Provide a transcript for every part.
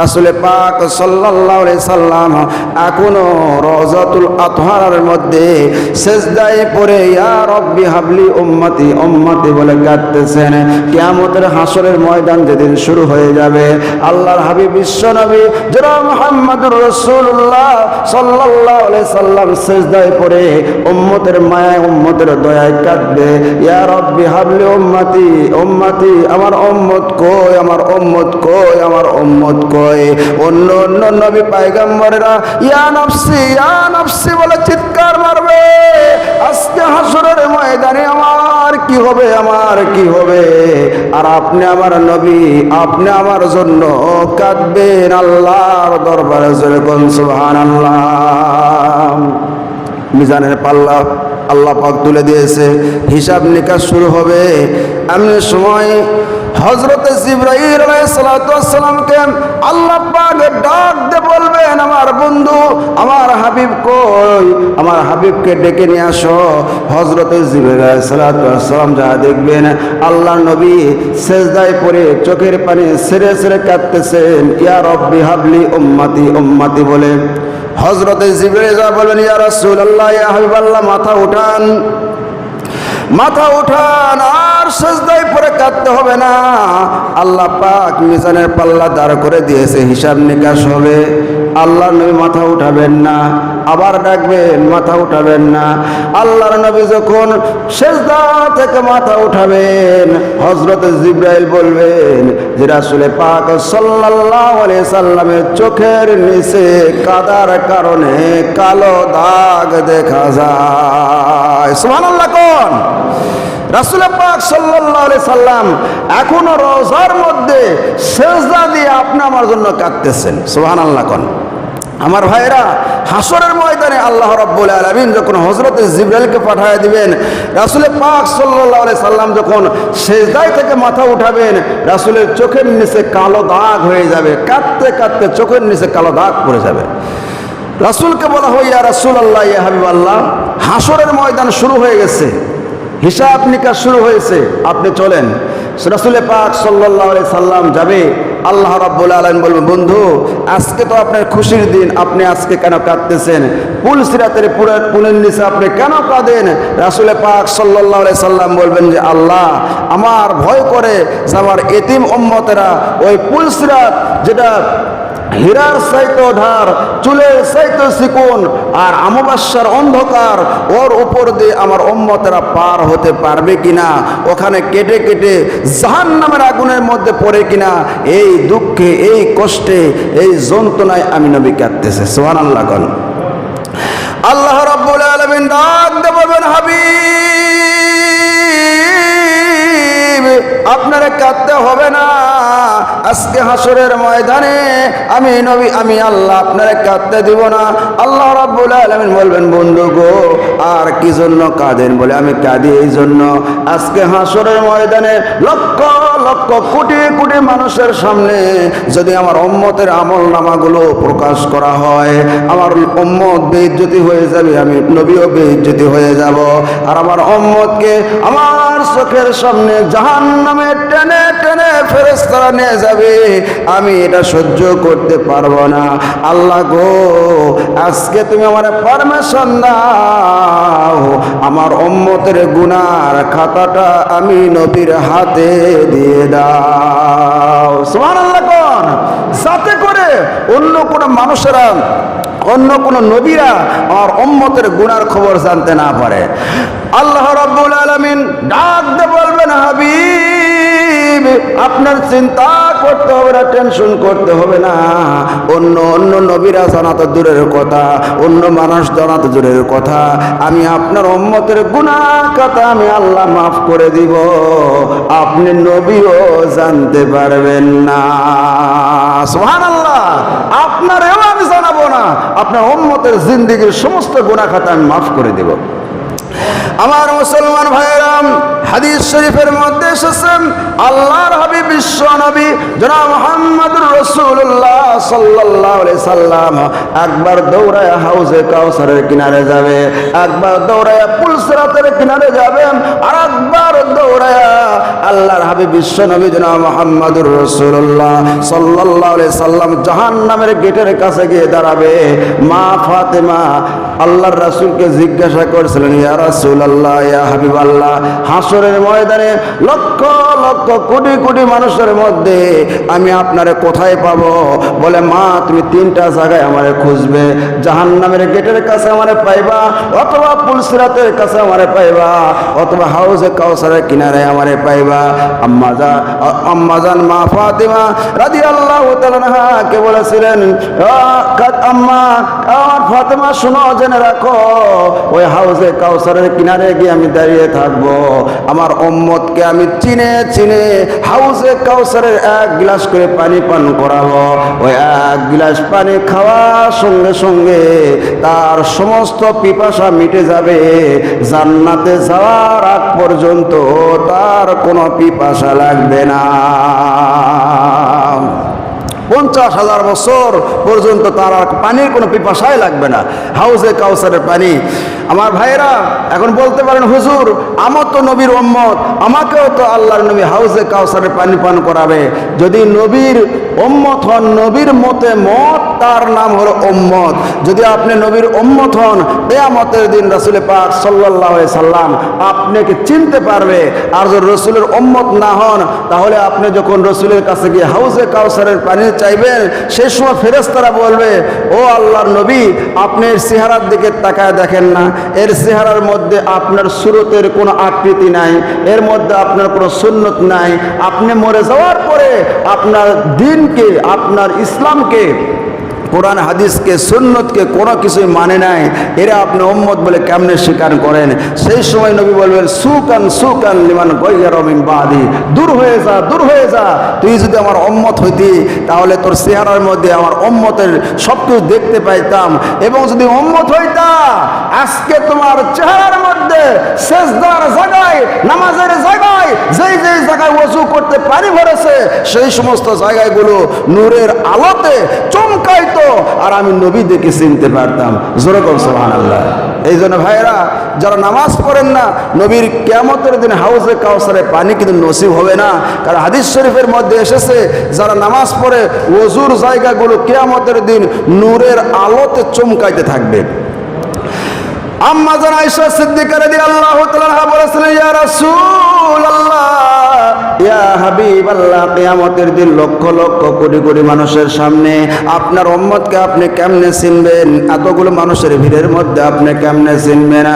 রাসুলে পাক আলাইহি সাল্লাম এখনও রওজাতুল আতহারের মধ্যে সেজদায় পড়ে, ইয়া রব্বি হাবলি উম্মতি উম্মতি বলে কাঁদতেছেন কিয়ামতের হাসরের ময়দান যেদিন শুরু হয়ে যাবে, আল্লাহর হাবিব বিশ্বনবী যারা মুহাম্মদুর রাসূলুল্লাহ সাল্লাল্লাহু আলাইহি সাল্লাম সেজদায় পড়ে উম্মতের মায়ায়, উম্মতের দয়ায় কাঁদবে। ইয়া রব্বি হাবলি উম্মতি উম্মতি, আমার উম্মত কই, আমার উম্মত কই, আমার উম্মত কই? অন্য অন্য নবী পায়গাম্বরেরা, ইয়া নফসি ইয়া নফসি বলে চিৎকার মারবে। আজকে হাসরের ময়দানে আমার কি হবে, আমার কি হবে? আর আপনি আমার নবী, আপনি আমার জন্য কাঁদবেন আল্লাহর দরবারে যেরকম সুবহানাল্লাহ। মিজানের পাল্লা আল্লাহ পাক তুলে দিয়েছে। হিসাব নিকাশ শুরু হবে। এমন সময় হজরতে জিব্রাহির আল্লাহ ডাক দিয়ে বলবেন, আমার বন্ধু, আমার হাবিব কই? আমার হাবিবকে ডেকে নিয়ে আসো। হজরতে জিব্রাহির যা দেখবেন আল্লাহ নবী সেজদায় পড়ে চোখের পানি সেরে সেরে কাঁদতেছেন। ইয়া রব্বি হাবলি উম্মাতি উম্মাতি বলে। হজরতে জিবরে যা বলেন ইয়া রাসূলুল্লাহ, ইয়া হাবিবাল্লাহ, মাথা উঠান। মাথা উঠান, আর সেজদায় পরে কাঁদতে হবে না। আল্লাহ পাক মিজানের পাল্লা দাঁড় করে দিয়েছে, হিসাব নিকাশ হবে। আল্লাহ নবী মাথা উঠাবেন না। আবার ডাকবেন মাথা উঠাবেন না। আল্লাহর নবী যখন সেজদা থেকে মাথা উঠাবেন হজরত জিব্রাইল বলবেন যে রাসূলে পাক আলাইহি সাল্লামের চোখের নিচে কাদার কারণে কালো দাগ দেখা যায়। সুবহানাল্লাহ কোন? রাসুল পাক আলাইহি সাল্লাম এখনও রোজার মধ্যে সেজদা দিয়ে আপনি আমার জন্য কাঁদতেছেন। সুবহানাল্লাহ কোন? আমার ভাইরা হাসরের ময়দানে আল্লাহ রাব্বুল আলামিন যখন হযরত জিবরাইলকে পাঠিয়ে দিবেন, রাসূল পাক আলাইহি সাল্লাম যখন সেজদায় থেকে মাথা উঠাবেন, রাসূলের চোখের নিচে কালো দাগ হয়ে যাবে, কাঁদতে কাঁদতে চোখের নিচে কালো দাগ পড়ে যাবে। রাসূলকে বলা হয়, ইয়া রাসূলুল্লাহ, ইয়া হাবিবাল্লাহ হাসরের ময়দান শুরু হয়ে গেছে, হিসাব নিকাশ শুরু হয়েছে, আপনি চলেন। রাসুলে পাক সাল্লাহ সাল্লাম যাবে আল্লাহ রাব্বুল আলম বলবেন, বন্ধু, আজকে তো আপনার খুশির দিন, আপনি আজকে কেন কাঁদতেছেন? পুল সিরাতের পুরো পুলের নিচে আপনি কেন কাঁদেন? রাসুলে পাক সাল্লাহ সাল্লাম বলবেন যে, আল্লাহ, আমার ভয় করে যে আমার এতিম ওম্মতেরা ওই পুল সিরাত যেটা হীরার সাইতো ধার চুলের সাইতো চিকুন আর আমাবাস্যার অন্ধকার, ওর উপর দিয়ে আমার অম্মতেরা পার হতে পারবে কিনা, ওখানে কেটে কেটে জাহান নামের আগুনের মধ্যে পড়ে কিনা, এই দুঃখে, এই কষ্টে, এই যন্ত্রণায় আমি নবী কাঁদতেছে। সোহান আল্লাহ কন। আল্লাহ রব্বুল আলমিন ডাক দেবেন হাবিব! আপনারা কাঁদতে হবে না। আজকে হাসরের ময়দানে আমি নবী, আমি আল্লাহ, আপনারা কাঁদতে দিব না। আল্লাহ রাব্বুল আলামিন বলবেন, বন্ধু গো, আর কি জন্য কাঁদেন? বলে, আমি কাঁদি এই জন্য। আজকে হাসরের ময়দানে লক্ষ লক্ষ, কোটি কোটি মানুষের সামনে যদি আমার উম্মতের আমল নামাগুলো প্রকাশ করা হয়, আমার উম্মত বেইজ্জতি হয়ে যাবে, আমি নবীও বেইজ্জতি হয়ে যাব। আর আমার উম্মতকে আমার চোখের সামনে জাহান নামে টেনে টেনে ফেরেস্তারা নিয়ে যাবে, আমি এটা সহ্য করতে পারব না। আল্লাহ গো, আজকে তুমি আমার পারমিশন দাও, আমার উম্মতের গুনার খাতাটা আমি নবীর হাতে দিয়ে দাও। সুবহানাল্লাহ কোন? সাথে করে অন্য কোন মানুষেরা, অন্য কোন নবীরা আমার উম্মতের গুনার খবর জানতে না পারে। আল্লাহ রাব্বুল আলামিন ডাক বলবেন হাবিব, আপনার চিন্তা করতে হবে না টেনশন করতে হবে না। অন্য অন্য নবীরা জানা তো দূরের কথা, অন্য মানুষ জানা তো দূরের কথা। আমি আপনার উম্মতের গুনাহ কথা আমি আল্লাহ মাফ করে দিব। আপনি নবীও জানতে পারবেন না। সুবহানাল্লাহ আপনারেও আমি জানাব না। আপনার উম্মতের জিন্দিগির সমস্ত গুনাহ খাতা আমি মাফ করে দেব। আমার মুসলমান ভাইরাম হাদিস শরীফের মধ্যে এসেছেন, আল্লাহর হাবিব বিশ্ব নবী জনাব মোহাম্মদুর রসুল্লাহ আলাইহি সাল্লাম, একবার দৌড়ায় হাউজে কাউসারের কিনারে যাবে, একবার দৌড়ায় পুলসরাতের কিনারে যাবেন, আর একবার দৌড়ায় আল্লাহর হাবিব বিশ্ব নবী জনাব মোহাম্মদুর রসুল্লাহ আলাইহি সাল্লাম জাহান্নামের গেটের কাছে গিয়ে দাঁড়াবে। মা ফাতেমা আল্লাহর রাসূলকে জিজ্ঞাসা করেছিলেন ইয়া রাসূলুল্লাহ ইয়া হাবিবাল্লাহ হাসরের ময়দানে লক্ষ লক্ষ কোটি কোটি মানুষের মধ্যে আমি আপনারে কোথায় পাবো? বলে মা তুমি তিনটা জায়গায় আমারে খুঁজবে। জাহান্নামের গেটের কাছে আমারে পাইবা অথবা পুলসিরাতের কাছে আমারে পাইবা অথবা হাউজে কাউসারের কিনারে আমারে পাইবা। আম্মাজা আম্মাজান মা ফাতিমা রাদিয়াল্লাহু তাআলা কে বলেছিলেন "আ, কাক- আম্মা আমার ফাতেমা শোনো জেনে রাখো, ওই হাউজে কাউসারের কিনারে গিয়ে আমি দাঁড়িয়ে থাকব। আমার উম্মতকে আমি চিনে চিনে হাউজে কাউসারের এক গ্লাস করে পানি পান করাবো। ওই এক গ্লাস পানি খাওয়ার সঙ্গে সঙ্গে তার সমস্ত পিপাসা মিটে যাবে। জান্নাতে যাওয়ার আগ পর্যন্ত তার কোনো পিপাসা লাগবে না। পঞ্চাশ হাজার বছর পর্যন্ত তার আর পানির কোনো পিপাসাই লাগবে না। হাউজে কাউসারের পানি। আমার ভাইরা এখন বলতে পারেন, হুজুর, আমার তো নবীর উম্মত, আমাকেও তো আল্লাহর নবী হাউজে কাউসারের পানি পান করাবে। যদি নবীর উম্মত হন, নবীর মতে মত, তার নাম হলো উম্মত। যদি আপনি নবীর উম্মত হন, কেয়ামতের দিন রাসুলে পাক সাল্লাহ সাল্লাম আপনাকে চিনতে পারবে? আর যদি রসুলের উম্মত না হন, তাহলে আপনি যখন রসুলের কাছে গিয়ে হাউজে কাউসারের পানি চাইবেন সেই সময় ফেরেস্তারা বলবে, ও আল্লাহর নবী, আপনি এর চেহারার দিকে তাকায় দেখেন না। এর চেহারার মধ্যে আপনার সুরতের কোনো আকৃতি নাই, এর মধ্যে আপনার কোনো সুন্নত নাই। আপনি মরে যাওয়ার পরে আপনার দিনকে, আপনার ইসলামকে কোরআন হাদিসকে, সুন্নতকে, কোনো কিছুই মানে নাই। এরা আপনি উম্মত বলে কেমনে স্বীকার করেন? সেই সময় নবী বলবেন, সুকান সুকান লিমান গৈয়ারমিন বাদি। দূর হয়ে যা, দূর হয়ে যা। তুই যদি আমার উম্মত হইতি, তাহলে তোর চেহারার মধ্যে আমার উম্মতের সব কিছু দেখতে পাইতাম। এবং যদি উম্মত হইতা, আজকে তোমার চেহারার মধ্যে শেষদার জায়গায়, নামাজের জায়গায় যেই যেই জায়গায় ওযু করতে পানি ভরেছে সেই সমস্ত জায়গাগুলো নূরের আলোতে চমকাইতো, আর আমি নবী দেখে চিনতে পারতাম। জোরে কর সুবহানাল্লাহ। এই জন্য ভাইরা যারা নামাজ পড়েন না, নবীর কেয়ামতের দিন হাউসে কাউসারে পানি কিন্তু নসিব হবে না। কারণ হাদিস শরীফের মধ্যে এসেছে, যারা নামাজ পড়ে ওজুর জায়গাগুলো কেয়ামতের দিন নূরের আলোতে চমকাইতে থাকবে। আম্মা জান আয়েশা সিদ্দিকা রাদিয়াল্লাহু তাআলা বলেছিলেন, ইয়া রাসূলুল্লাহ কিয়ামতের দিন লক্ষ লক্ষ কোটি কোটি মানুষের সামনে আপনার উম্মতকে আপনি কেমনে চিনবেন? এতগুলো মানুষের ভিড়ের মধ্যে আপনি কেমনে চিনবেন?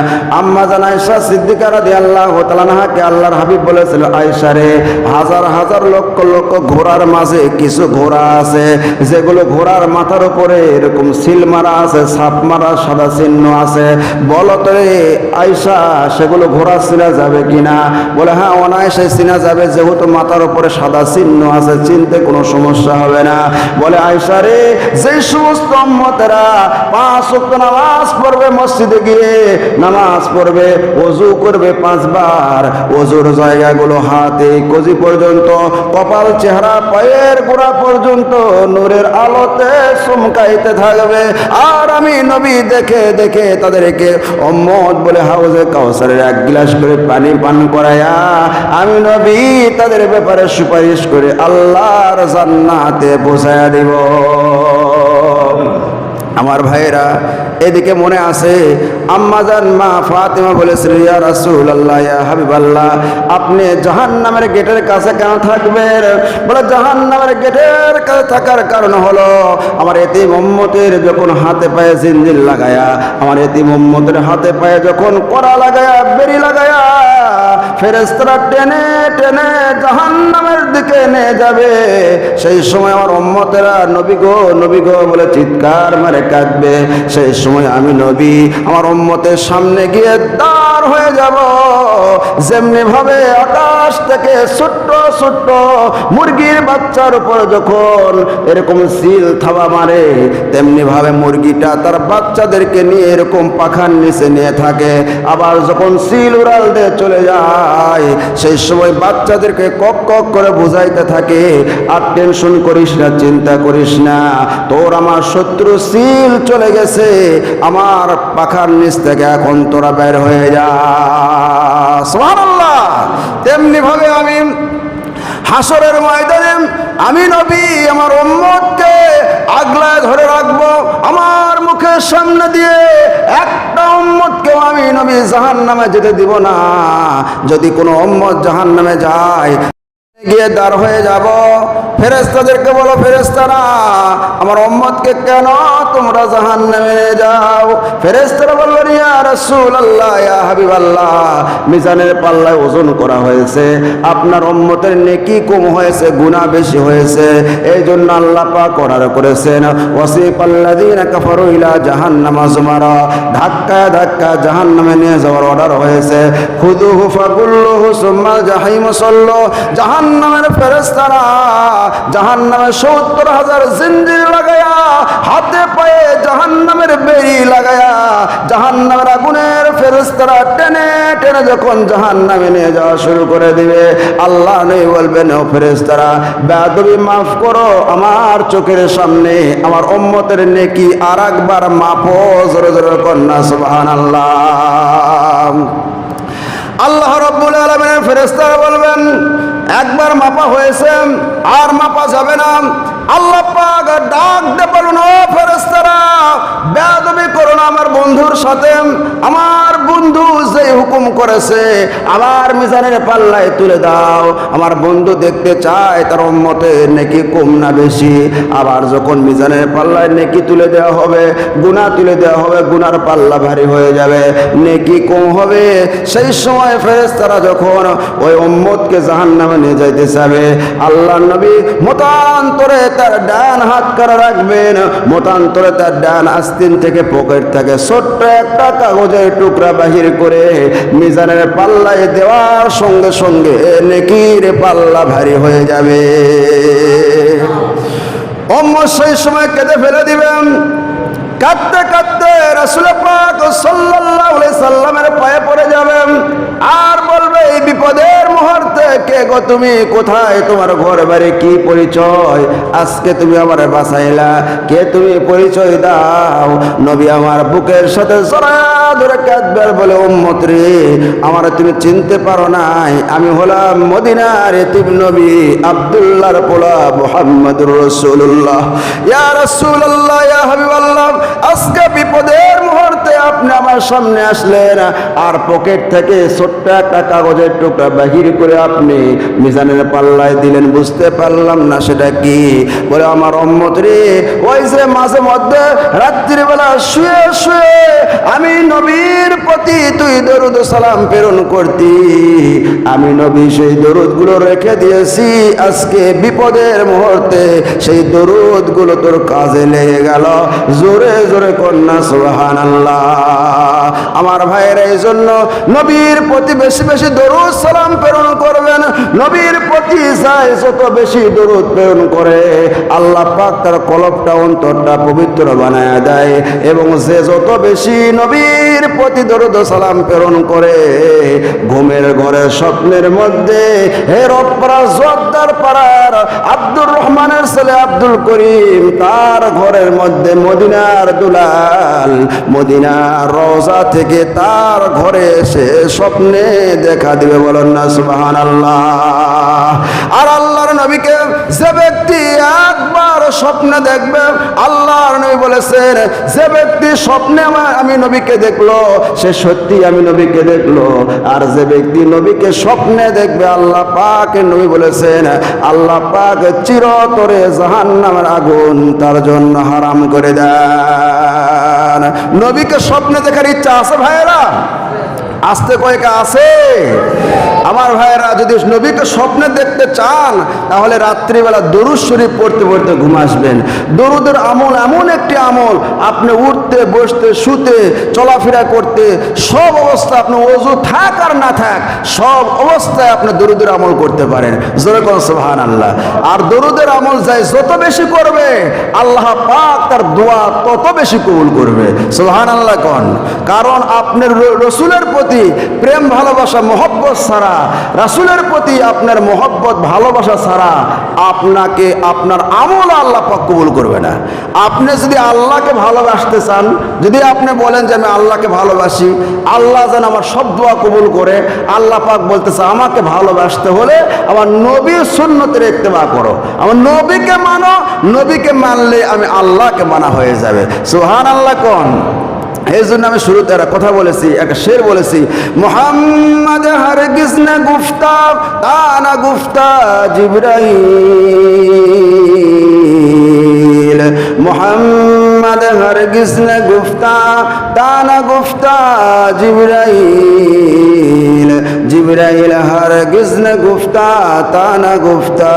আম্মা জান আয়েশা সিদ্দিকা রাদিয়াল্লাহু তাআলাকে আল্লাহর হাবিব বলেছিল, আয়েশা রে, হাজার হাজার লক্ষ লক্ষ ঘোড়ার মাঝে কিছু ঘোড়া আছে, যেগুলো ঘোড়ার মাথার উপরে এরকম সিল মারা আছে সাপ মারা, সাদা চিহ্ন আছে। বলো তো রে আয়সা সেগুলো ঘোড়া চিনা যাবে কিনা? বলে হ্যাঁ অনায়াসে চিনা যাবে, যেহেতু মাথার উপরে সাদা চিহ্ন আছে, চিনতে কোনো সমস্যা হবে না। বলে আয়সা রে, যে সমস্ত মতেরা পাঁচ ওয়াক্ত নামাজ পড়বে মসজিদে গিয়ে, নামাজ পড়বে, ওযু করবে পাঁচবার, ওযুর জায়গাগুলো হাতে কজি পর্যন্ত, কপাল, চেহারা, পায়ের গোড়া পর্যন্ত নূরের আলোতে চমকাইতে থাকবে। আর আমি নবী দেখে দেখে তাদেরকে অম্মদ বলে হাউজে কাউসারের এক গ্লাস করে পানি পান করায়া আমি নবী তাদের ব্যাপারে সুপারিশ করে আল্লাহর জান্নাতে পৌঁছায়া দিব। আমার ভাইরা এদিকে মনে আছে আম্মাজান মা ফাতিমা বলেছিল, ইয়া রাসূল আল্লাহ ইয়া হাবিবাল্লাহ, আপনি জাহান্নামের গেটের কাছে কেন থাকবেন? বলে, জাহান্নামের গেটের কাছে থাকার কারণ হলো, আমার এতিম উম্মতের যখন হাতে পায়ে জিনজির লাগায়া, আমার এতিম উম্মতের হাতে পায়ে যখন কড়া লাগায়া বেরি লাগায়া ফেরেস্তারা টেনে টেনে জাহান নামের দিকে নিয়ে যাবে। সেই সময় আমার উম্মতেরা, নবী গো নবী গো, বলে চিৎকার মারে কাঁদবে। সেই সময় আমি নবী, আমার উম্মতের সামনে গিয়ে দাঁড় হয়ে যাব। যেমনি ভাবে আকাশ থেকে ছোট্ট ছোট্ট মুরগির বাচ্চার উপর যখন এরকম সিল থাবা মারে তেমনি ভাবে মুরগিটা তার বাচ্চাদেরকে নিয়ে এরকম পাখার নিচে নিয়ে থাকে। আবার যখন সিল উড়াল দিয়ে চলে যায় সেই সময় বাচ্চাদেরকে কক কক করে বুঝাইতে থাকে, আর টেনশন করিস না, চিন্তা করিস না, তোর আমার শত্রু সিল চলে গেছে, আমার পাখার নিচ থেকে এখন তোরা বের হয়ে যা। তেমনি ভাবে আমি হাসরের ময়দানে আমি নবী, আমার উম্মতকে আগলায় ধরে রাখব, আমার মুখের সামনে দিয়ে একটা উম্মতকেও আমি নবী জাহান নামে যেতে দিব না। যদি কোনো অম্মত জাহান নামে যায় গিয়ে দাঁড় হয়ে যাব। ফেরেস্তাদেরকে বলো ফেরেস্তারা আমার উম্মতকে কেন তোমরা জাহান নামে যাও? ফেরেস্তারা বললেন ইয়া রাসূল আল্লাহ হাবিব আল্লাহ মিজানের পাল্লায় ওজন করা হয়েছে। আপনার উম্মতের নেকি কম হয়েছে, গুনাহ বেশি হয়েছে। এই জন্য আল্লাহ পাক অর্ডার করেছেন ওয়াসিফ আল্লাযীনা কাফারু জাহান জাহান্নামা যুমারা ধাক্কা ধাক্কা জাহান্নামে নিয়ে যাওয়ার অর্ডার হয়েছে। খুদুহু ফাকুল্লুহু সুম্মা জাহিম সাল্লু জাহান্নামের ফেরেশতারা জাহান্নামে সত্তর হাজার জিঞ্জির লাগায়া, হাতে পায়ে জাহান্নামের বেরি লাগায়া, জাহান্নামের আগুনের ফেরেশতারা টেনে টেনে যখন জাহান্নামে নিয়ে যাওয়া শুরু করে দিবে, আল্লাহ নেই বলবেন, ও ফেরেশতারা, বেয়াদবি মাফ করো, আমার চোখের সামনে আমার উম্মতের নেকি আর একবার মাপো। জোরে জোরে কন্যা, সুবহানাল্লাহ। আল্লাহ রব্বুল আলমিনের ফেরেস্তারা বলবেন একবার মাপা হয়েছে আর মাপা যাবে না। আল্লাহ পাক ডাক দে ও ফেরেস্তারা বেয়াদবি করুন আমার বন্ধুর সাথে। আমার বন্ধু যে হুকুম করেছে, আবার মিজানের পাল্লায় তুলে দাও। আমার বন্ধু দেখতে চায় তার উম্মতে নেকি কম না বেশি। আবার যখন মিজানের পাল্লায় নেকি তুলে দেওয়া হবে, গুনাহ তুলে দেওয়া হবে, গুনার পাল্লা ভারী হয়ে যাবে, নেকি কম হবে। সেই সময় ফেরেশতারা যখন ওই উম্মতকে জাহান্নামে নিয়ে যাইতে চাবে আল্লাহ নবী মতান্তরে তার ডান হাত করে রাখবেন? মতান্তরে তার ডান আস্তিন থেকে পকেট থেকে ছোট্ট একটা কাগজের টুকরা বাহির করে মিজানের পাল্লায় দেওয়ার সঙ্গে সঙ্গে নেকির পাল্লা ভারী হয়ে যাবে। অম্ম, সেই সময় কেঁদে ফেলে দিবেন। কাঁদতে কাঁদতে রসুল সাল্লামের পায়ে পড়ে যাবেন। আর বলবে, এই বিপদের মুহূর্তে কে গো তুমি? কোথায় তোমার ঘর বাড়ি কি পরিচয়? আজকে তুমি আমার বাসাইলা। কে তুমি পরিচয় দাও? নবী আমার বুকের সাথে জড়ায়া নবী বিপদের মুহূর্তে আপনি আমার সামনে আসলেন, আর পকেট থেকে ছোট্ট একটা কাগজের টুকরা বাহির করে আপনি মিজানের পাল্লায় দিলেন। বুঝতে পারলাম না সেটা কি। বলে, আমার অম্মত রে, ওই যে মাঝে মধ্যে রাত্রিবেলা শুয়ে শুয়ে আমি নবীর প্রতি তুই দরুদ সালাম প্রেরণ করতি। আমি নবী সেই দরুদগুলো রেখে দিয়েছি। আজকে বিপদের মুহূর্তে সেই দরুদগুলো তোর কাজে লেগে গেল। জোরে জোরে কন্যা সুহান আমার ভাইয়ের এই জন্য নবীর প্রতি বেশি বেশি দরুদ সালাম প্রেরণ করবেন। নবীর প্রতি চাই যত বেশি দরুদ প্রেরণ করে, আল্লাহ পাক তার কলপটা অন্তরটা পবিত্র বানায় দেয়। এবং সে যত বেশি নবীর প্রতি দরদ সালাম প্রেরণ করে। ঘুমের ঘরে স্বপ্নের মধ্যে পাড়ার আব্দুর রহমানের ছেলে আব্দুল করিম, তার ঘরের মধ্যে মদিনার দুলাল, মদিনার রওজা থেকে তার ঘরে এসে স্বপ্নে দেখা দিবে বলেন না সুবাহান আল্লাহ আর আল্লাহর নবীকে যে ব্যক্তি একবার স্বপ্নে দেখবে, আল্লাহর নবী বলেছেন, যে ব্যক্তি স্বপ্নে আমি নবীকে দেখল, সে সত্যি আমি নবীকে দেখল। আর যে ব্যক্তি নবীকে স্বপ্নে দেখবে, আল্লাহ পাক নবী বলেছেন, আল্লাহ পাক চিরতরে জাহান্নামের আগুন তার জন্য হারাম করে দেন। নবীকে স্বপ্নে দেখার ইচ্ছা আছে ভাইয়েরা? আসতে কয়েকা আছে। আমার ভাইয়েরা, যদি নবীকে স্বপ্নে দেখতে চান, তাহলে রাত্রিবেলা দরুদ শরীফ পড়তে পড়তে ঘুম আসবেন। দরুদের আমল এমন একটি আমল, আপনি উঠতে, বসতে, শুতে, চলাফেরা করতে, সব অবস্থা আপনি ওজু থাক আর না থাক, সব অবস্থায় আপনি দরুদের আমল করতে পারেন। যেরকম সোহান আল্লাহ আর দরুদের আমল যাই যত বেশি করবে, আল্লাহ পাক তার দোয়া তত বেশি কবুল করবে। সোহান আল্লাহ কন। কারণ আপনার রসুলের প্রতি প্রেম, ভালোবাসা, মহব্বত ছাড়া, রাসুলের প্রতি আপনার মহব্বত, ভালোবাসা ছাড়া আপনাকে, আপনার আমল আল্লাহ পাক কবুল করবে না। আপনি যদি আল্লাহকে ভালোবাসতে চান, যদি আপনি বলেন যে, আমি আল্লাহকে ভালোবাসি, আল্লাহ যেন আমার সব দোয়া কবুল করে, আল্লাহ পাক বলতেছে, আমাকে ভালোবাসতে হলে আমার নবীর সুন্নতের ইত্তেবা করো। আমার নবীকে মানো, নবীকে মানলে আমি আল্লাহকে মানা হয়ে যাবে। সুহান আল্লাহ কোন? এই জন্য আমি শুরুতে একটা কথা বলেছি, একটা শের বলেছি। মোহাম্মদ হরে কৃষ্ণ গুফতা তানা গুফতা জিব্রাই মোহাম্মদ হর কৃষ্ণ গুফতা তানা গুফতা জিব্রাইল। জিব্রাইল হারগিজ না গুফতা, তা না গুফতা,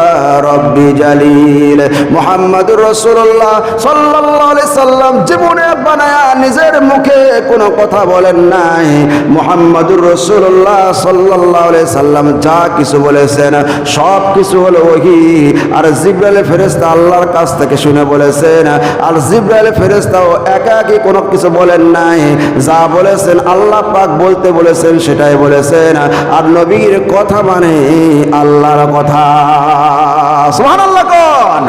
রব্বি জালিল। মোহাম্মদ রসুল্লাহ সাল্লাল্লাহু সাল্লাম জীবনে বানায়া নিজের মুখে কোনো কথা বলেন নাই। মোহাম্মদুর রসুল্লাহ সাল্লাল্লাহু আলাইহি সাল্লাম যা কিছু বলেছেন, সব কিছু হলো ওহি। আর জিব্রাইল ফেরেশতা আল্লাহর কাছ থেকে শুনে বলেছেন, আর জিব্রাইল ফেরেশতাও একা একই কোনো কিছু বলেন নাই। যা বলেছেন আল্লাহ পাক বলতে বলেছেন, সেটাই বলেছেন। আর নবীর কথা মানে আল্লাহর কথা। সুবহানাল্লাহ কন?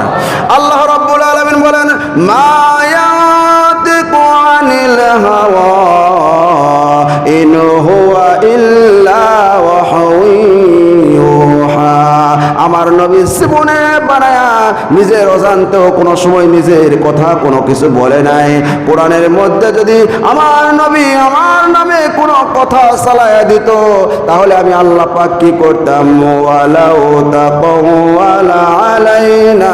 আল্লাহ রব্বুল আলমিন বলেন ওয়াহয়ুহা। আমার নবী জীবনে বানায়া নিজের অজান্তেও কোনো সময় নিজের কথা কোনো কিছু বলে নাই। কোরআনের মধ্যে যদি আমার নবী আমার নামে কোনো কথা চালায়া দিত, তাহলে আমি আল্লাহ পাক কি করতাম? ওয়ালাউ তাকাওয়ালা আলাইনা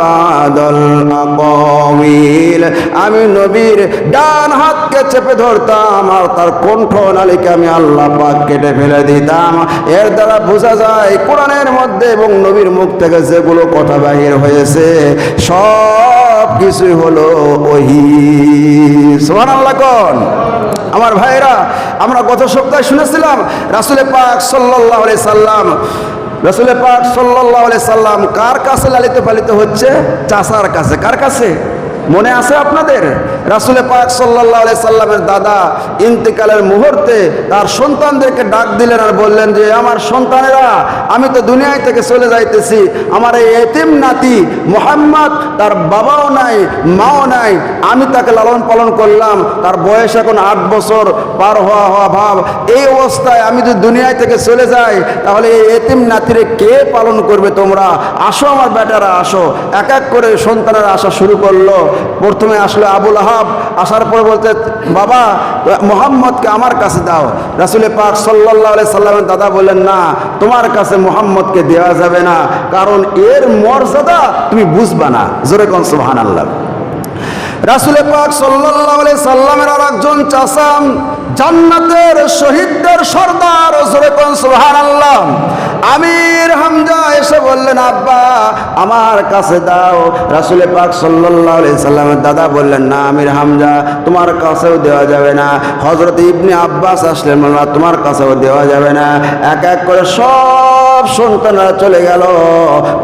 বাদাল আকাওয়িল আমি নবীর ডান হাতকে চেপে ধরতাম আর তার কণ্ঠ নালিকে আমি আল্লাহ পাক কেটে ফেলে দিতাম। এর দ্বারা বোঝা যায় কোরআনের মধ্যে এবং নবীর মুখ থেকে যেগুলো কথা বাহির হয়েছে সব কিছু হলো ওহি। সোহান আল্লাহ কন? আমার ভাইরা আমরা গত সপ্তাহে শুনেছিলাম, রাসুলে পাক সাল্লাহ সাল্লাম রসুলের পাক সাল্লাহ সাল্লাম কার কাছে লালিত পালিত হচ্ছে? চাষার কাছে। কার কাছে? মনে আছে আপনাদের? রাসুলে পাক সাল্লাহ সাল্লামের দাদা ইন্তেকালের মুহূর্তে তার সন্তানদেরকে ডাক দিলেন আর বললেন যে, আমার সন্তানেরা, আমি তো দুনিয়ায় থেকে চলে যাইতেছি। আমার এই এতিম নাতি মোহাম্মদ, তার বাবাও নাই, মাও নাই। আমি তাকে লালন পালন করলাম। তার বয়স এখন আট বছর, পার হওয়া হওয়া ভাব। এই অবস্থায় আমি যদি দুনিয়ায় থেকে চলে যাই, তাহলে এই এতিম নাতিরে কে পালন করবে তোমরা? আসো আমার বেটারা, আসো। এক এক করে সন্তানেরা আসা শুরু করল। প্রথমে আসলে আবুল আহাব, আসার পরে বলতে, বাবা, মোহাম্মদকে আমার কাছে দাও। রাসুলে পাক সাল্লাহ সাল্লামের দাদা বললেন, না, তোমার কাছে মোহাম্মদকে দেওয়া যাবে না, কারণ এর মর্যাদা তুমি বুঝবা না। জোরে কন সুবহান আল্লাহ রাসুলে পাক আলাইহি সাল্লামের আর একজন চাচাম জান্নাতের শহীদদের সর্দার, জোরে কোন সুবহানাল্লাহ। আমির আমার কাছে দাও। রাসুলে পাক সাল্লাহ সাল্লামের দাদা বললেন, না আমির হামজা, তোমার কাছেও দেওয়া যাবে না। হজরত ইবনে আব্বাস আসলেন তোমার কাছেও দেওয়া যাবে না। এক এক করে সব সন্তানরা চলে গেল।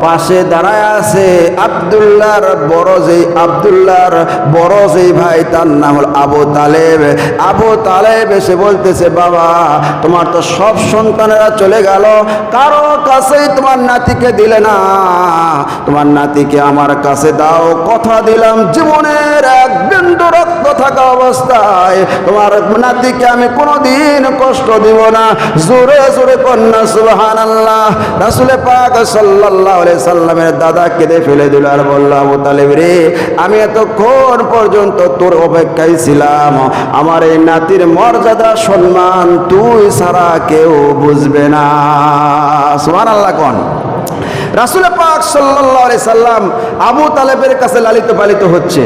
পাশে দাঁড়ায় আছে আবদুল্লাহর বড় যেই আবদুল্লাহর বড় যেই ভাই, তার নাম হল আবু তালেব। আবু তালেব এসে বলতেছে, বাবা, তোমার তো সব সন্তানেরা চলে গেল। কারও কাছেই তোমার নাতিকে দিলে না। তোমার নাতিকে আমার কাছে দাও। কথা দিলাম, জীবনের এক বিন্দু রক্ত থাকা অবস্থায়। তোমার নাতিকে আমি কোনোদিন কষ্ট দিব না। জোরে জোরে কন্যা সুবহান আল্লাহ রাসুলে পাক আলাইহি সাল্লামের দাদা কেঁদে ফেলে দিল আর বলল, আবু তালেব রে, আমি এতক্ষণ পর্যন্ত তোর অপেক্ষায় ছিলাম। আমার এই নাতির মর্যাদা, সম্মান তুই ছাড়া কেউ বুঝবে না। সুবহান আল্লাহ কোন? রাসুলে পাক আলাইহি সাল্লাম আবু তালেবের কাছে লালিত পালিত হচ্ছে।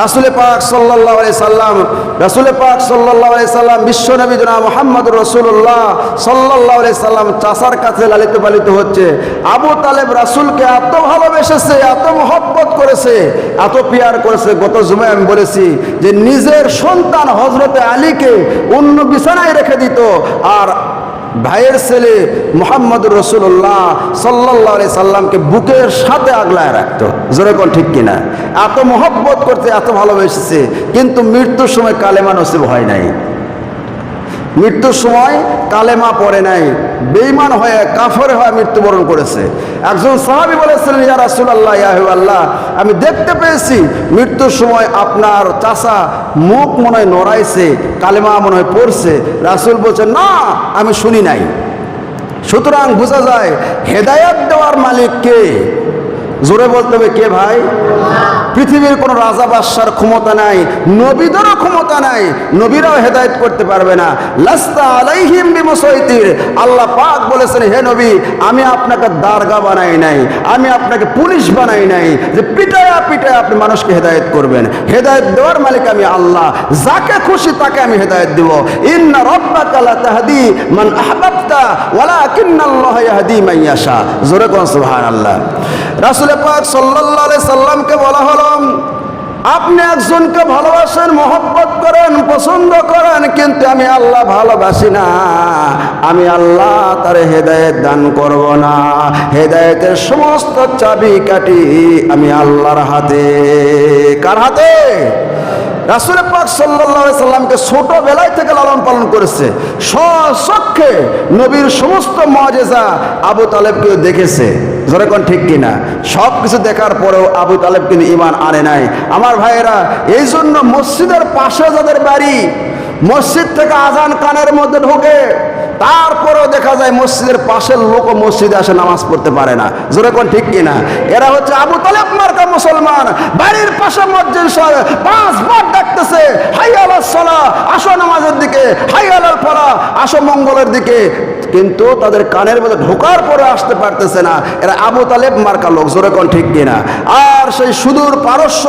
রাসুলে পাক সাল্লাহ সাল্লাম, রাসুলে পাক সাল্লাহ সাল্লাম বিশ্ব নবী জনা মোহাম্মদ রসুল্লাহ সাল্লাহ সাল্লাম চাষার কাছে লালিত পালিত হচ্ছে। আবু তালেব রাসুলকে এত ভালোবেসেছে, এত মহব্বত করেছে, এত পিয়ার করেছে। গত জুমায় আমি বলেছি যে নিজের সন্তান হজরতে আলীকে অন্য বিছানায় রেখে দিত আর ভাইয়ের ছেলে মোহাম্মদ রসুল্লাহ সাল্লাহ সাল্লামকে বুকের সাথে আগলায় রাখত। জোরে কোন ঠিক কিনা? এত মহব্বত করতে এত ভালোবেসেছে, কিন্তু মৃত্যুর সময় কালেমা নসিব হয় নাই। মৃত্যুর সময় কালেমা পড়ে নাই বেইমান হয়ে কাফরে হয়ে মৃত্যুবরণ করেছে। একজন সাহাবি বলেছিলেন, ইয়া রাসূলুল্লাহ, ইয়া আল্লাহ আমি দেখতে পেয়েছি মৃত্যুর সময় আপনার চাষা মুখ মনে হয় নড়াইছে, কালেমা মনে হয় পড়ছে। রাসূল বলছেন, না, আমি শুনি নাই। সুতরাং বোঝা যায়, হেদায়াত দেওয়ার মালিক কে? জোরে বলতে হবে কে ভাই? পৃথিবীর কোনো রাজা বাদশার ক্ষমতা নাই, নবীদেরও ক্ষমতা নাই, নবীরাও হেদায়েত করতে পারবে না। লাস্তা আলাইহিম বিমুসাইতির আল্লাহ পাক বলেছেন, হে নবী, আমি আপনাকে দারগা বানাই নাই, আমি আপনাকে পুলিশ বানাই নাই, যে পিটায়া পিটায়া আপনি মানুষকে হেদায়েত করবেন। হেদায়েত দেওয়ার মালিক আমি আল্লাহ, যাকে খুশি তাকে আমি হেদায়েত দেব। ইন্না রাব্বাকা লা তাহদি মান আহবাবতা, ওয়ালাকিন্নাল্লাহ ইয়াহদি মান ইয়াশা। জোরে কোন সুবহানাল্লাহ। রাসূল পাক সাল্লাল্লাহু আলাইহি সাল্লামকে বলা হলো, আপনি একজনকে ভালোবাসেন, মহব্বত করেন, পছন্দ করেন, কিন্তু আমি আল্লাহ ভালোবাসি না। আমি আল্লাহ তার হেদায়েত দান করব না। হেদায়েতের সমস্ত চাবি কাটি আমি আল্লাহর হাতে। কার হাতে? রাসুল পাক সাল্লাহ সাল্লামকে ছোটবেলায় থেকে লালন পালন করেছে। স্বচক্ষে নবীর সমস্ত মজেজা আবু তালেবকেও দেখেছে। যেরকম ঠিক কিনা? সব কিছু দেখার পরেও আবু তালেব কিন্তু ইমান আনে নাই। আমার ভাইয়েরা এই জন্য মসজিদের পাশে যাদের বাড়ি, মসজিদ থেকে আজান কানের মধ্যে ঢোকে। তারপরেও দেখা যায় মসজিদের পাশের লোক মসজিদে আসে, নামাজ পড়তে পারে না। জোরে কোন ঠিক কিনা? এরা হচ্ছে আবু তালেব মার্কা মুসলমান। বাড়ির পাশে মসজিদ পাঁচবার ডাকতেছে, হাই আলাল সলা আসো নামাজের দিকে, হাই আলাল ফলা আসো মঙ্গলের দিকে। কিন্তু তাদের কানের মধ্যে ঢোকার পরে আসতে পারতেছে না। এরা আবু তালেব মার্কা লোক, জোরে কোন ঠিক কিনা? আর সেই সুদূর পারস্য,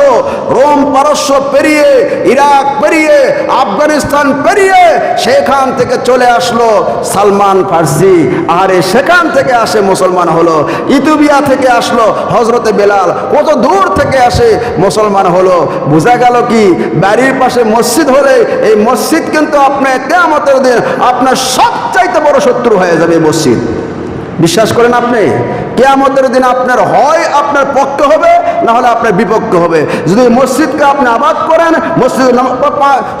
রোম পারস্য পেরিয়ে, ইরাক পেরিয়ে, আফগানিস্তান পেরিয়ে, সেখান থেকে চলে আসলো সালমান ফার্সি আরে সেখান থেকে আসে মুসলমান হলো, ইতুবিয়া থেকে আসলো হজরতে বেলাল, কত দূর থেকে আসে মুসলমান হলো। বোঝা গেল কি, বাড়ির পাশে মসজিদ হলে এই মসজিদ কিন্তু আপনার কেমতের দিন আপনার সবচাইতে বড় শত্রু হয়ে যাবে মসজিদ। বিশ্বাস করেন আপনি? কেয়ামতের দিন আপনার হয়, আপনার পক্ষ হবে না হলে আপনার বিপক্ষ হবে। যদি মসজিদকে আপনি আবাদ করেন মসজিদ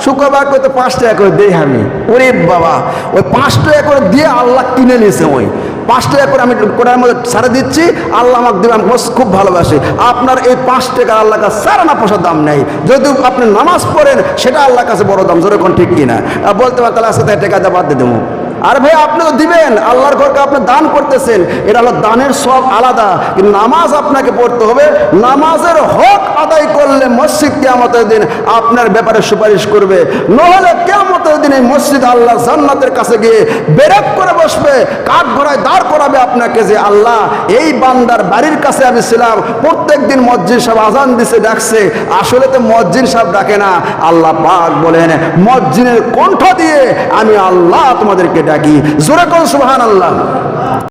শুক্রবার করতে পাঁচ টাকা করে দেই আমি। ওরে বাবা, ওই পাঁচ টাকা করে দিয়ে আল্লাহ কিনে নিয়েছে ওই। পাঁচ টাকা করে আমি কোরআনের মধ্যে ছাড়ে দিচ্ছি, আল্লাহ আমাকে দেবে, আমি খুব ভালোবাসি। আপনার এই পাঁচ টাকা আল্লাহ কাছে সারা না পয়সার দাম নেই। যদি আপনি নামাজ পড়েন, সেটা আল্লাহ কাছে বড় দাম, যেরকম ঠিক কিনা। বলতে পারেন তাহলে আজকে টাকা দিয়ে বাদ দিয়ে দেবো। আর ভাই আপনি তো দিবেন। আল্লাহর ঘরকে আপনি দান করতেছেন। এটা হলো দানের সব আলাদা। কিন্তু নামাজ আপনাকে পড়তে হবে। নামাজের হক আদায় করলে মসজিদ কেমতের দিন আপনার ব্যাপারে সুপারিশ করবে। নহলে কেমতের দিন এই মসজিদ আল্লাহ জান্নাতের কাছে গিয়ে বেরেক করে বসবে, কাঠ ঘোড়ায় দাঁড় করাবে আপনাকে যে আল্লাহ, এই বান্দার বাড়ির কাছে আমি ছিলাম প্রত্যেক দিন মসজিদ সাহেব আজান দিছে, ডাকছে। আসলে তো মসজিদ সাহেব ডাকে না। আল্লাহ পাক বলেন, মসজিদের কণ্ঠ দিয়ে আমি আল্লাহ তোমাদেরকে ডাকি। জোরে কোন সুহান আল্লাহ